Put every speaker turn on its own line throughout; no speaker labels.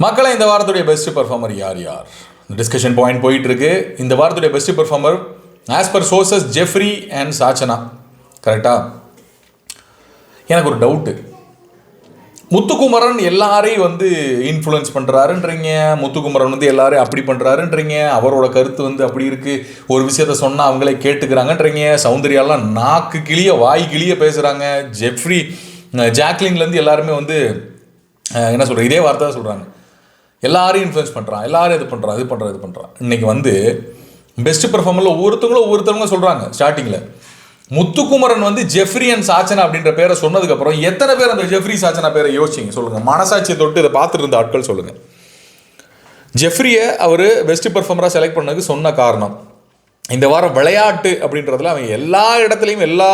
மக்களை இந்த வாரத்துடைய பெஸ்ட் பெர்ஃபார்மர் யார் யார்? டிஸ்கஷன் பாயிண்ட் போயிட்டு இருக்கு இந்த வாரத்துடைய best performer as per sources Jeffrey and Sachana கரெக்டா எனக்கு ஒரு டவுட்டு முத்துக்குமரன் எல்லாரையும் வந்து இன்ஃப்ளூயன்ஸ் பண்ணுறாருன்றீங்க முத்துக்குமரன் வந்து எல்லாரையும் அப்படி பண்ணுறாருன்றீங்க அவரோட கருத்து வந்து அப்படி இருக்குது ஒரு விஷயத்த சொன்னால் அவங்களே கேட்டுக்கிறாங்கன்றீங்க. சௌந்தர்யாலாம் நாக்கு கிளிய வாய் கிளிய பேசுகிறாங்க ஜெஃப்ரி ஜாக்லின்லேருந்து எல்லாருமே வந்து என்ன சொல்கிறது இதே வார்த்தை தான் சொல்கிறாங்க எல்லாரையும் இன்ஃப்ளூயன்ஸ் பண்ணுறான் எல்லாரும் இது பண்ணுறான் இது பண்ணுறான் இது பண்ணுறான் இன்னைக்கு வந்து பெஸ்ட் பெர்ஃபார்மரில் ஒவ்வொருத்தவங்களும் ஒவ்வொருத்தவங்க சொல்கிறாங்க ஸ்டார்டிங்கில் முத்துக்குமரன் வந்து ஜெஃப்ரி அண்ட் சாச்சனா அப்படின்ற பேரை சொன்னதுக்கப்புறம் எத்தனை பேர் அந்த ஜெஃப்ரி சாச்சனா பேரை யோசிச்சிங்க? சொல்லுங்கள் மனசாட்சியை தொட்டு இதை பார்த்துட்டு இருந்த ஆட்கள் சொல்லுங்கள் ஜெஃப்ரியை அவர் பெஸ்ட் பெர்ஃபார்மராக செலக்ட் பண்ணதுக்கு சொன்ன காரணம் இந்த வாரம் விளையாட்டு அப்படின்றதுல அவன் எல்லா இடத்துலையும் எல்லா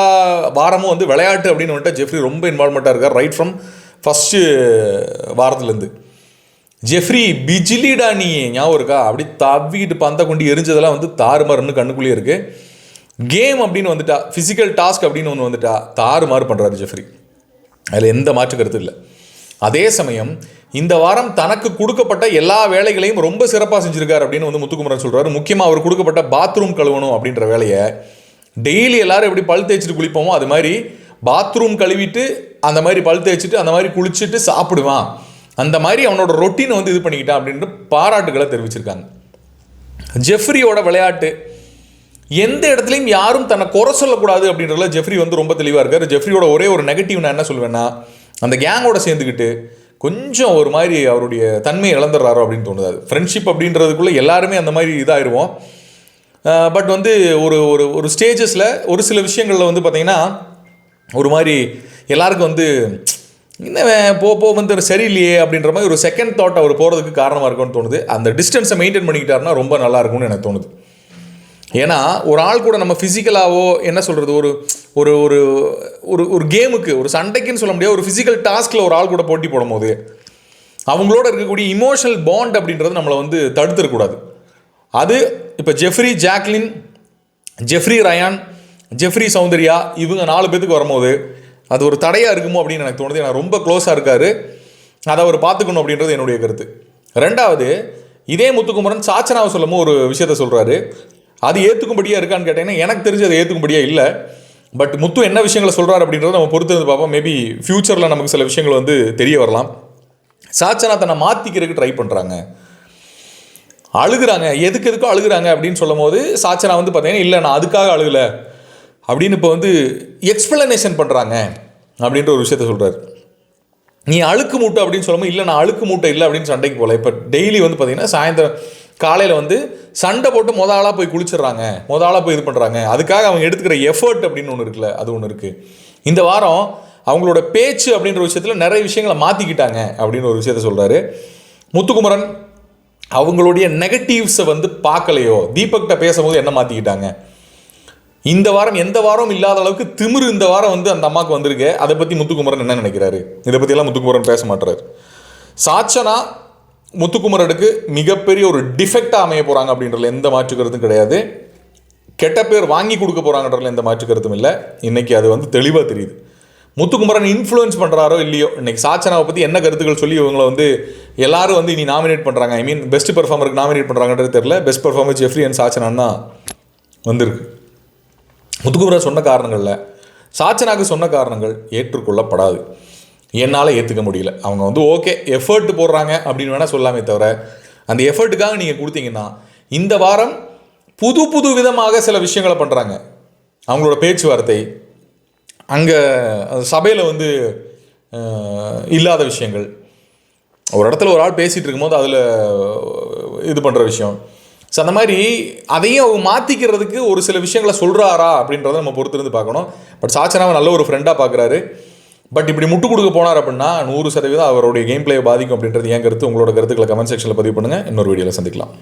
வாரமும் வந்து விளையாட்டு அப்படின்னு வந்துட்டு ஜெஃப்ரி ரொம்ப இன்வால்மெண்ட்டாக இருக்கார் ரைட் ஃப்ரம் ஃபஸ்ட்டு வாரத்துலேருந்து. ஜெஃப்ரி பிஜிலிடா நீ ஞாபகம் இருக்கா? அப்படி தவிக்கிட்டு பந்த கொண்டு எரிஞ்சதெல்லாம் வந்து தாறுமாறுன்னு கண்ணுக்குள்ளேயே இருக்குது கேம் அப்படின்னு வந்துட்டா ஃபிசிக்கல் டாஸ்க் அப்படின்னு ஒன்று வந்துட்டா தாறுமாறு பண்ணுறாரு ஜெஃப்ரி. அதில் எந்த மாற்று கருத்து இல்லை. அதே சமயம் இந்த வாரம் தனக்கு கொடுக்கப்பட்ட எல்லா வேலைகளையும் ரொம்ப சிறப்பாக செஞ்சுருக்கார் அப்படின்னு வந்து முத்துக்குமரன் சொல்கிறார் முக்கியமாக அவர் கொடுக்கப்பட்ட பாத்ரூம் கழுவணும் அப்படின்ற வேலையை டெய்லி எல்லாரும் எப்படி பல் தேய்ச்சிட்டு குளிப்போமோ அது மாதிரி பாத்ரூம் கழுவிட்டு அந்த மாதிரி பல் தேய்ச்சிட்டு அந்த மாதிரி குளிச்சுட்டு சாப்பிடுவான். அந்த மாதிரி அவனோட ரொட்டீனை வந்து இது பண்ணிக்கிட்டான் அப்படின்ட்டு பாராட்டுகளை தெரிவிச்சிருக்காங்க. ஜெஃப்ரியோட விளையாட்டு எந்த இடத்துலையும் யாரும் தன்னை குறை சொல்லக்கூடாது அப்படின்றதுல ஜெஃப்ரி வந்து ரொம்ப தெளிவாக இருக்கார். ஜெஃப்ரியோட ஒரே ஒரு நெகட்டிவ் நான் என்ன சொல்வேன்னா அந்த கேங்கோட சேர்ந்துக்கிட்டு கொஞ்சம் ஒரு மாதிரி அவருடைய தன்மையை இழந்துடுறாரோ அப்படின்னு தோணுது. ஃப்ரெண்ட்ஷிப் அப்படின்றதுக்குள்ளே எல்லாருமே அந்த மாதிரி இதாகிடுவோம் பட் வந்து ஒரு ஒரு ஒரு ஸ்டேஜஸில் ஒரு சில விஷயங்களில் வந்து பார்த்திங்கன்னா ஒரு மாதிரி எல்லாருக்கும் வந்து இன்னும் போ போ வந்து ஒரு சரியில்லையே அப்படின்ற மாதிரி ஒரு செகண்ட் தாட் அவர் போகிறதுக்கு காரணமாக இருக்கும்னு தோணுது. அந்த டிஸ்டன்ஸை மெயின்டைன் பண்ணிக்கிட்டாருன்னா ரொம்ப நல்லா இருக்கும்னு எனக்கு தோணுது. ஏன்னா ஒரு ஆள் கூட நம்ம ஃபிசிக்கலாகவோ என்ன சொல்கிறது ஒரு ஒரு ஒரு ஒரு ஒரு கேமுக்கு ஒரு சண்டைக்குன்னு சொல்ல முடியாது ஒரு ஃபிசிக்கல் டாஸ்கில் ஒரு ஆள் கூட போட்டி போடும்போது அவங்களோட இருக்கக்கூடிய இமோஷனல் பாண்ட் அப்படின்றது நம்மளை வந்து தடுத்துடக்கூடாது அது இப்போ Jeffrey Jacqueline Jeffrey Rayan Jeffrey Soundarya இவங்க நாலு பேத்துக்கு வரும்போது அது ஒரு தடையாக இருக்குமோ அப்படின்னு எனக்கு தோணுது. ஏன்னா ரொம்ப க்ளோஸாக இருக்காரு. அதை அவர் பார்த்துக்கணும் அப்படின்றது என்னுடைய கருத்து. ரெண்டாவது இதே முத்துக்குமரன் சாச்சனாவை சொல்லமும் ஒரு விஷயத்த சொல்கிறாரு அது ஏற்றுக்கும்படியாக இருக்கான்னு கேட்டீங்கன்னா எனக்கு தெரிஞ்சு அது ஏற்றுக்கும்படியாக இல்லை. பட் முத்து என்ன விஷயங்களை சொல்கிறார் அப்படின்றத நம்ம பொறுத்திருந்து பார்ப்போம். மேபி ஃப்யூச்சரில் நமக்கு சில விஷயங்கள் வந்து தெரிய வரலாம். சாச்சனா தன்னை மாற்றிக்கிறதுக்கு ட்ரை பண்ணுறாங்க அழுகுறாங்க. எதுக்கு எதுக்கோ அழுகுறாங்க அப்படின்னு சொல்லும் போது சாச்சனா வந்து பார்த்தீங்கன்னா இல்லை நான் அதுக்காக அழுகலை. அப்படின்னு இப்போ வந்து எக்ஸ்பிளனேஷன் பண்ணுறாங்க அப்படின்ற ஒரு விஷயத்த சொல்கிறாரு நீ அழுக்கு மூட்டை அப்படின்னு சொல்லும்போது இல்லை நான் அழுக்கு மூட்டை இல்லை அப்படின்னு சண்டைக்கு போகல. இப்போ டெய்லி வந்து பார்த்தீங்கன்னா சாயந்தரம் காலையில் வந்து சண்டை போட்டு மொத ஆளாக போய் குளிச்சிடுறாங்க. மொத ஆளாக போய் இது பண்ணுறாங்க அதுக்காக அவங்க எடுத்துக்கிற எஃபர்ட் அப்படின்னு ஒன்று இருக்குல்ல அது ஒன்று இருக்குது இந்த வாரம் அவங்களோட பேச்சு அப்படின்ற விஷயத்தில் நிறைய விஷயங்களை மாற்றிக்கிட்டாங்க அப்படின்னு ஒரு விஷயத்த சொல்கிறாரு முத்துக்குமரன் அவங்களுடைய நெகட்டிவ்ஸை வந்து பார்க்கலையோ? தீபக்கிட்ட பேசும்போது என்ன மாற்றிக்கிட்டாங்க இந்த வாரம் எந்த வாரம் இல்லாத அளவுக்கு திமிரு இந்த வாரம் வந்து அந்த அம்மாவுக்கு வந்திருக்கு. அதை பற்றி முத்துக்குமரன் என்ன நினைக்கிறாரு? இதை பற்றியெல்லாம் முத்துக்குமரன் பேச மாட்டுறாரு சாச்சனா முத்துக்குமரனுக்கு மிகப்பெரிய ஒரு டிஃபெக்டாக அமைய போகிறாங்க அப்படின்றதுல எந்த மாற்று கருத்தும் கிடையாது. கெட்ட பேர் வாங்கி கொடுக்க போகிறாங்கன்றதுல எந்த மாற்று கருத்தும் இல்லை. இன்றைக்கி அது வந்து தெளிவாக தெரியுது. முத்துக்குமரன் இன்ஃப்ளூயன்ஸ் பண்ணுறாரோ இல்லையோ இன்றைக்கி சாச்சனாவை பற்றி என்ன கருத்துக்கள் சொல்லி இவங்களை வந்து எல்லாரும் வந்து இனி நாமினேட் பண்ணுறாங்க ஐ மீன் பெஸ்ட் பெர்ஃபார்மருக்கு நாமினேட் பண்ணுறாங்கன்றது தெரியல. பெஸ்ட் பெர்ஃபார்மர் ஜெஃப்ரி அண்ட் சாச்சனான் தான் வந்திருக்கு. முத்துக்குமரன் சொன்ன காரணங்களில் சாச்சனாக்கு சொன்ன காரணங்கள் ஏற்றுக்கொள்ளப்படாது. என்னால் ஏற்றுக்க முடியல. அவங்க வந்து ஓகே எஃபர்ட் போடுறாங்க அப்படின்னு வேணால் சொல்லாமே தவிர அந்த எஃபர்ட்டுக்காக நீங்கள் கொடுத்தீங்கன்னா இந்த வாரம் புது புது விதமாக சில விஷயங்களை பண்ணுறாங்க அவங்களோட பேச்சுவார்த்தை அங்கே சபையில் வந்து இல்லாத விஷயங்கள். ஒரு இடத்துல ஒரு ஆள் பேசிகிட்டு இருக்கும்போது அதில் இது பண்ணுற விஷயம். ஸோ அந்த மாதிரி அதையும் அவங்க மாற்றிக்கிறதுக்கு ஒரு சில விஷயங்களை சொல்கிறாரா அப்படின்றத நம்ம பொறுத்திருந்து பார்க்கணும். பட் சாச்சனாவை நல்ல ஒரு ஃப்ரெண்டாக பார்க்குறாரு. பட் இப்படி முட்டு கொடுக்க போனார் அப்படின்னா நூறு சதவீதம் அவருடைய கேம் பிளேயை பாதிக்கும் அப்படின்றது என் கருத்து? உங்களோட கருத்துக்களை கமெண்ட் செக்ஷனில் பதிவு பண்ணுங்கள் இன்னொரு வீடியோவில் சந்திக்கலாம்.